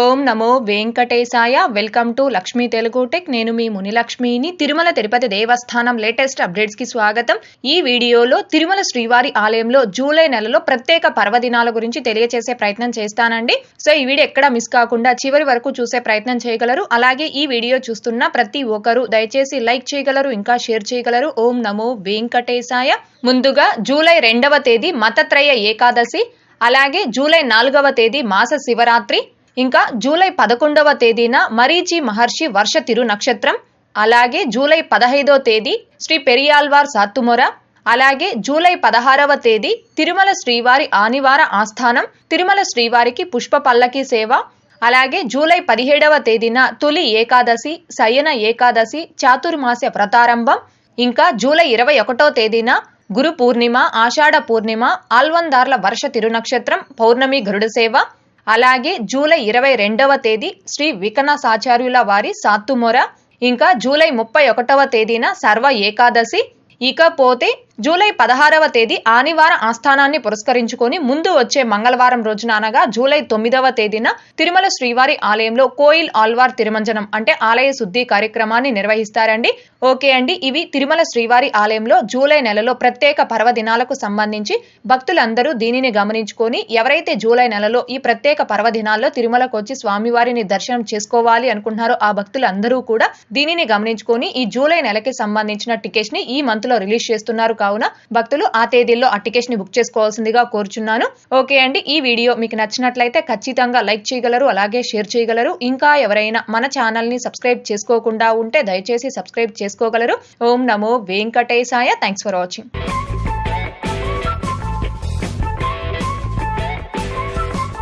ఓం నమో వెంకటేశాయ. Welcome to Lakshmi Telugu tech. నేను మీ మునిలక్ష్మిని. తిరుమల తిరుపతి దేవస్థానం లేటెస్ట్ అప్డేట్స్కి స్వాగతం. ఈ వీడియోలో తిరుమల శ్రీవారి ఆలయంలో జూలై నెలలో ప్రత్యేక పర్వదినాల గురించి తెలియజేసే ప్రయత్నం చేస్తానండి. సో ఈ వీడియో ఎక్కడ మిస్ కాకుండా చివరి వరకు చూసే ప్రయత్నం చేయగలరు. అలాగే ఈ వీడియో చూస్తున్న ప్రతి ఒక్కరూ దయచేసి లైక్ చేయగలరు ఇంకా షేర్ చేయగలరు. ఓం నమో వెంకటేశాయ. ముందుగా జూలై రెండవ తేదీ మతత్రయ ఏకాదశి. అలాగే జూలై నాలుగవ తేదీ మాస శివరాత్రి. ఇంకా జూలై పదకొండవ తేదీన మరీచి మహర్షి వర్ష తిరు నక్షత్రం అలాగే జూలై పదహైదో తేదీ శ్రీ పెరియాల్వార్ సాత్తుమొర అలాగే జూలై పదహారవ తేదీ తిరుమల శ్రీవారి ఆనివార ఆస్థానం తిరుమల శ్రీవారికి పుష్ప పల్లకి సేవ అలాగే జూలై పదిహేడవ తేదీన తొలి ఏకాదశి శయన ఏకాదశి చాతుర్మాస్య ప్రతారంభం ఇంకా జూలై ఇరవై ఒకటో తేదీన గురు పూర్ణిమ ఆషాఢ పూర్ణిమ ఆల్వందార్ల వర్ష తిరునక్షత్రం పౌర్ణమి గరుడ సేవ అలాగే జూలై ఇరవై రెండవ తేదీ శ్రీ వికనసాచార్యుల వారి సాత్తుమొర ఇంకా జూలై ముప్పై ఒకటవ తేదీన సర్వ ఏకాదశి. ఇకపోతే జూలై పదహారవ తేదీ ఆనివార ఆస్థానాన్ని పురస్కరించుకొని ముందు వచ్చే మంగళవారం రోజున అనగా జూలై తొమ్మిదవ తేదీన తిరుమల శ్రీవారి ఆలయంలో కోయిల్ ఆల్వార్ తిరుమంజనం అంటే ఆలయ శుద్ధి కార్యక్రమాన్ని నిర్వహిస్తారండి. ఓకే అండి ఇవి తిరుమల శ్రీవారి ఆలయంలో జూలై నెలలో ప్రత్యేక పర్వదినాలకు సంబంధించి భక్తులందరూ దీనిని గమనించుకొని ఎవరైతే జూలై నెలలో ఈ ప్రత్యేక పర్వదినాల్లో తిరుమలకు వచ్చి స్వామివారిని దర్శనం చేసుకోవాలి అనుకుంటున్నారో ఆ భక్తులందరూ కూడా దీనిని గమనించుకొని ఈ జూలై నెలకి సంబంధించిన టికెట్స్ని ఈ మంత్లో రిలీజ్ చేస్తున్నారు కావున భక్తులు ఆ తేదీల్లో ఆ టికెట్స్ని బుక్ చేసుకోవాల్సిందిగా కోరుచున్నాను. ఓకే అండి ఈ వీడియో మీకు నచ్చినట్లయితే ఖచ్చితంగా లైక్ చేయగలరు అలాగే షేర్ చేయగలరు. ఇంకా ఎవరైనా మన ఛానల్ని సబ్స్క్రైబ్ చేసుకోకుండా ఉంటే దయచేసి సబ్స్క్రైబ్ చేసుకోగలరు. ఓం నమో వెంకటేశాయ. Thanks for watching